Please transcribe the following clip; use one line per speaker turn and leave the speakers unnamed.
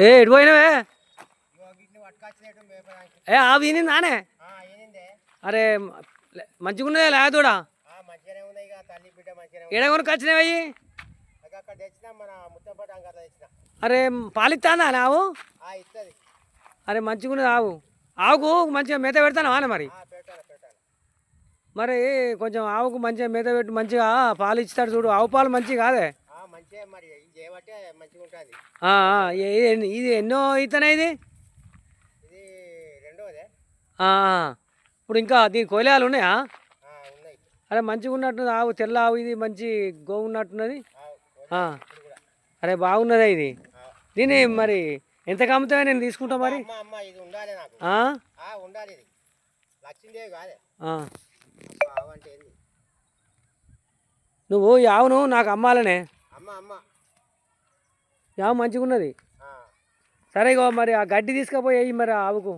ఏ
ఎడిపోయినవే
ఏ ఆ
విని నానే
అరే
మంచిగా ఉన్నదే లేదోడా ఏడగొనుకు వచ్చినవి
అరే పాలిస్తానా ఆవు? అరే మంచిగా ఉన్నది ఆవు. ఆవుకు మంచిగా మేత పెడతాను
వానే మరి?
మరి కొంచెం ఆవుకు మంచిగా మేత పెట్టి మంచిగా పాలు ఇస్తాడు చూడు. ఆవు పాలు మంచిగా కాదే?
ఇది
ఎన్నో ఇతనే ఇది. ఇప్పుడు ఇంకా దీని కోయలాలు ఉన్నాయా? అరే మంచిగా ఉన్నట్టున్నది. ఆవు తెల్ల ఆవు ఇది మంచి గోవు ఉన్నట్టున్నది. అరే బాగున్నదా ఇది?
ఆ.
దీన్ని మరి ఎంత కమ్ముతావో నేను తీసుకుంటా మరి? నువ్వు ఈ ఆవును నాకు అమ్మాలనే. ఆవు మంచిగా ఉన్నది
ఆ,
సరే ఇగో మరి ఆ గడ్డి తీసుకుపోయి మరి ఆవుకు.